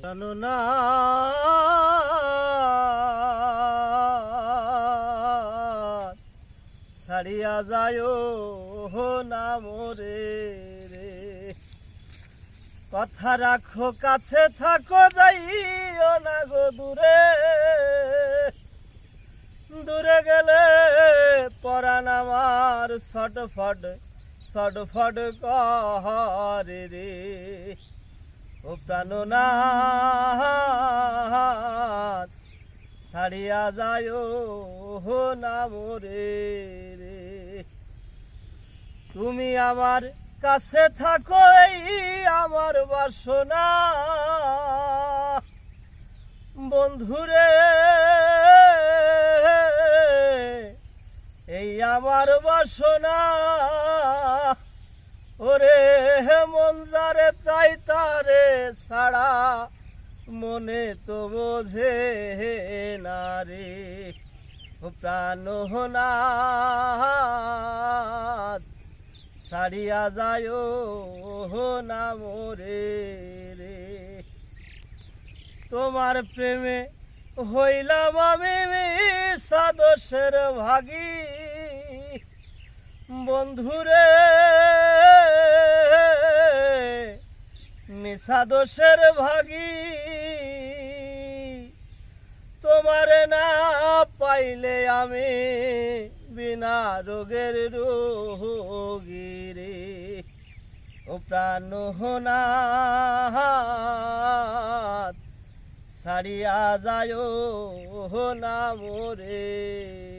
প্রাণনা ছাড়িয়া যায় হো না মোরে রে। কথা রাখো, কাছে থাকো, যাইও না গো দূরে। দূরে গেলে পরাণ আমার ছটফট ছটফট করে রে। ও প্রাণনাথ, ছাড়িয়া যায় হো না মোরে রে। তুমি আমার কাছে থাকো আমার বাসনা। বন্ধুরে, এই আমার বাসনা। ওরে মন যারে চাই তারে ছাড়া, মনে তো বোঝে না রে প্রাণ নাথ, ছাড়িয়া যায় ও না মোরে রে। তোমার প্রেমে হইলাম আমি সাদশের ভাগী, বন্ধুরে মিশা ভাগি। তোমার না পাইলে আমি বিনা রোগের রোগী রে। ও প্রাণ হোনাথ ছাড়িয়া যায় না মোরে।